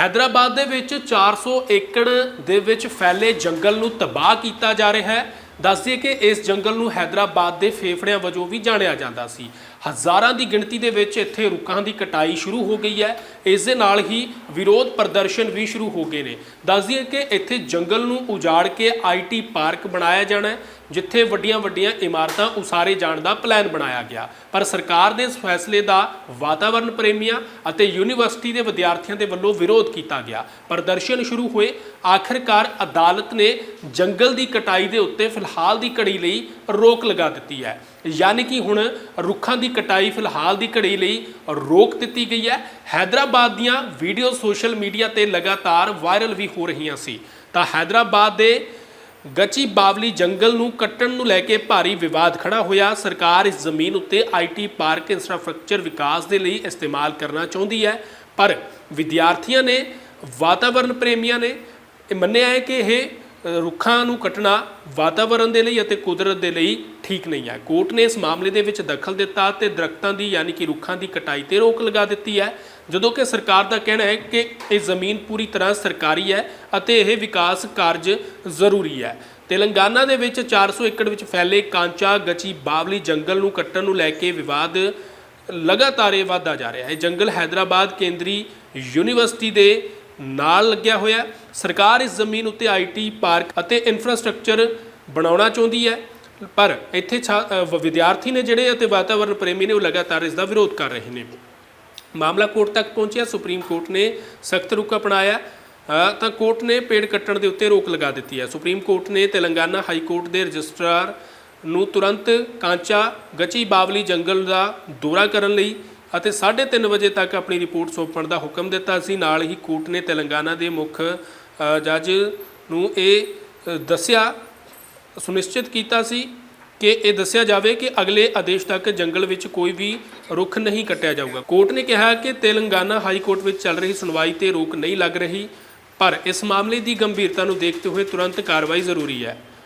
ਹੈਦਰਾਬਾਦ ਦੇ ਵਿੱਚ 400 ਏਕੜ ਦੇ ਵਿੱਚ ਫੈਲੇ ਜੰਗਲ ਨੂੰ ਤਬਾਹ ਕੀਤਾ ਜਾ ਰਿਹਾ ਹੈ। ਦੱਸਦੇ ਕਿ ਇਸ ਜੰਗਲ ਨੂੰ ਹੈਦਰਾਬਾਦ ਦੇ ਫੇਫੜਿਆਂ ਵਜੋਂ ਵੀ ਜਾਣਿਆ ਜਾਂਦਾ ਸੀ। ਹਜ਼ਾਰਾਂ ਦੀ ਗਿਣਤੀ ਦੇ ਵਿੱਚ ਇੱਥੇ ਰੁੱਖਾਂ ਦੀ ਕਟਾਈ ਸ਼ੁਰੂ ਹੋ ਗਈ ਹੈ। ਇਸ ਦੇ ਨਾਲ ਹੀ ਵਿਰੋਧ ਪ੍ਰਦਰਸ਼ਨ ਵੀ ਸ਼ੁਰੂ ਹੋ ਗਏ ਨੇ। ਦੱਸਦੇ ਕਿ ਇੱਥੇ ਜੰਗਲ ਨੂੰ ਉਜਾੜ ਕੇ ਆਈਟੀ ਪਾਰਕ ਬਣਾਇਆ ਜਾਣਾ ਹੈ। ਜਿੱਥੇ ਵੱਡੀਆਂ-ਵੱਡੀਆਂ ਇਮਾਰਤਾਂ ਉਸਾਰੇ ਜਾਣ ਦਾ ਪਲਾਨ ਬਣਾਇਆ ਗਿਆ। ਪਰ ਸਰਕਾਰ ਦੇ ਇਸ ਫੈਸਲੇ ਦਾ ਵਾਤਾਵਰਣ ਪ੍ਰੇਮੀਆਂ ਅਤੇ ਯੂਨੀਵਰਸਿਟੀ ਦੇ ਵਿਦਿਆਰਥੀਆਂ ਦੇ ਵੱਲੋਂ ਵਿਰੋਧ ਕੀਤਾ ਗਿਆ। ਪ੍ਰਦਰਸ਼ਨ ਸ਼ੁਰੂ ਹੋਏ। ਆਖਰਕਾਰ ਅਦਾਲਤ ਨੇ ਜੰਗਲ ਦੀ ਕਟਾਈ ਦੇ ਉੱਤੇ ਫਿਲਹਾਲ ਦੀ ਘੜੀ ਲਈ ਰੋਕ ਲਗਾ ਦਿੱਤੀ ਹੈ। ਯਾਨੀ ਕਿ ਹੁਣ ਰੁੱਖਾਂ ਦੀ ਕਟਾਈ ਫਿਲਹਾਲ ਦੀ ਘੜੀ ਲਈ ਰੋਕ ਦਿੱਤੀ ਗਈ ਹੈ। ਹੈਦਰਾਬਾਦ ਦੀਆਂ ਵੀਡੀਓ ਸੋਸ਼ਲ ਮੀਡੀਆ ਤੇ ਲਗਾਤਾਰ ਵਾਇਰਲ ਵੀ ਹੋ ਰਹੀਆਂ ਸੀ। ਤਾਂ ਹੈਦਰਾਬਾਦ ਦੇ ਗਚੀ ਬਾਵਲੀ ਜੰਗਲ ਨੂੰ ਕੱਟਣ ਨੂੰ ਲੈ ਕੇ ਭਾਰੀ ਵਿਵਾਦ ਖੜਾ ਹੋਇਆ। ਸਰਕਾਰ ਇਸ ਜ਼ਮੀਨ ਉੱਤੇ ਆਈਟੀ ਪਾਰਕ ਇੰਫਰਾਸਟ੍ਰਕਚਰ ਵਿਕਾਸ ਦੇ ਲਈ ਇਸਤੇਮਾਲ ਕਰਨਾ ਚਾਹੁੰਦੀ ਹੈ। ਪਰ ਵਿਦਿਆਰਥੀਆਂ ਨੇ ਵਾਤਾਵਰਣ ਪ੍ਰੇਮੀਆਂ ਨੇ ਇਹ ਮੰਨਿਆ ਹੈ ਕਿ ਇਹ ਰੁੱਖਾਂ ਨੂੰ ਕੱਟਣਾ ਵਾਤਾਵਰਣ ਦੇ ਲਈ ਅਤੇ ਕੁਦਰਤ ਦੇ ਲਈ ਠੀਕ ਨਹੀਂ ਹੈ। ਕੋਰਟ ਨੇ ਇਸ ਮਾਮਲੇ ਦੇ ਵਿੱਚ ਦਖਲ ਦਿੱਤਾ ਤੇ ਦਰਖਤਾਂ ਦੀ ਯਾਨੀ ਕਿ ਰੁੱਖਾਂ ਦੀ ਕਟਾਈ ਤੇ ਰੋਕ ਲਗਾ ਦਿੱਤੀ ਹੈ। ਜਦੋਂ ਕਿ ਸਰਕਾਰ ਦਾ ਕਹਿਣਾ ਹੈ ਕਿ ਇਹ ਜ਼ਮੀਨ ਪੂਰੀ ਤਰ੍ਹਾਂ ਸਰਕਾਰੀ ਹੈ ਅਤੇ ਇਹ ਵਿਕਾਸ ਕਾਰਜ ਜ਼ਰੂਰੀ ਹੈ। ਤੇਲੰਗਾਨਾ ਦੇ ਵਿੱਚ 400 ਏਕੜ ਵਿੱਚ ਫੈਲੇ ਕਾਂਚਾ ਗਚੀ ਬਾਵਲੀ ਜੰਗਲ ਨੂੰ ਕੱਟਣ ਨੂੰ ਲੈ ਕੇ ਵਿਵਾਦ ਲਗਾਤਾਰ ਇਹ ਵਧਦਾ ਜਾ ਰਿਹਾ ਹੈ। ਇਹ ਜੰਗਲ ਹੈਦਰਾਬਾਦ ਕੇਂਦਰੀ ਯੂਨੀਵਰਸਿਟੀ ਦੇ ਨਾਲ ਲੱਗਿਆ ਹੋਇਆ ਸਰਕਾਰ ਇਸ ਜ਼ਮੀਨ ਉੱਤੇ ਆਈਟੀ ਪਾਰਕ ਅਤੇ ਇਨਫਰਾਸਟ੍ਰਕਚਰ ਬਣਾਉਣਾ ਚਾਹੁੰਦੀ ਹੈ। ਪਰ ਇੱਥੇ ਛਾ- ਵਿਦਿਆਰਥੀ ਨੇ ਜਿਹੜੇ ਅਤੇ ਵਾਤਾਵਰਣ ਪ੍ਰੇਮੀ ਨੇ ਉਹ ਲਗਾਤਾਰ ਇਸ ਦਾ ਵਿਰੋਧ ਕਰ ਰਹੇ ਨੇ। ਮਾਮਲਾ ਕੋਰਟ ਤੱਕ ਪਹੁੰਚਿਆ। ਸੁਪਰੀਮ ਕੋਰਟ ਨੇ ਸਖਤ ਰੁਖ ਅਪਣਾਇਆ। ਤਾਂ ਕੋਰਟ ਨੇ ਪੇੜ ਕੱਟਣ ਦੇ ਉੱਤੇ ਰੋਕ ਲਗਾ ਦਿੱਤੀ ਹੈ। ਸੁਪਰੀਮ ਕੋਰਟ ਨੇ ਤੇਲੰਗਾਨਾ ਹਾਈ ਕੋਰਟ ਦੇ ਰਜਿਸਟਰਾਰ ਨੂੰ ਤੁਰੰਤ ਕਾਂਚਾ ਗਚੀ ਬਾਵਲੀ ਜੰਗਲ ਦਾ ਦੌਰਾ ਕਰਨ ਲਈ ਅਤੇ 3:30 ਵਜੇ ਤੱਕ ਆਪਣੀ ਰਿਪੋਰਟ ਸੌਂਪਣ ਦਾ ਹੁਕਮ ਦਿੱਤਾ ਸੀ। ਨਾਲ ਹੀ ਕੋਰਟ ਨੇ ਤੇਲੰਗਾਨਾ ਦੇ ਮੁੱਖ ਜੱਜ ਨੂੰ ਇਹ ਦੱਸਿਆ, ਸੁਨਿਸ਼ਚਿਤ ਕੀਤਾ ਸੀ ਕਿ ਇਹ ਦੱਸਿਆ ਜਾਵੇ ਕਿ ਅਗਲੇ ਆਦੇਸ਼ ਤੱਕ ਜੰਗਲ ਵਿੱਚ ਕੋਈ ਵੀ ਰੁੱਖ ਨਹੀਂ ਕੱਟਿਆ ਜਾਊਗਾ। ਕੋਰਟ ਨੇ ਕਿਹਾ ਕਿ ਤੇਲੰਗਾਨਾ ਹਾਈ ਕੋਰਟ ਵਿੱਚ ਚੱਲ ਰਹੀ ਸੁਣਵਾਈ ਤੇ ਰੋਕ ਨਹੀਂ ਲੱਗ ਰਹੀ, ਪਰ ਇਸ ਮਾਮਲੇ ਦੀ ਗੰਭੀਰਤਾ ਨੂੰ ਦੇਖਦੇ ਹੋਏ ਤੁਰੰਤ ਕਾਰਵਾਈ ਜ਼ਰੂਰੀ ਹੈ।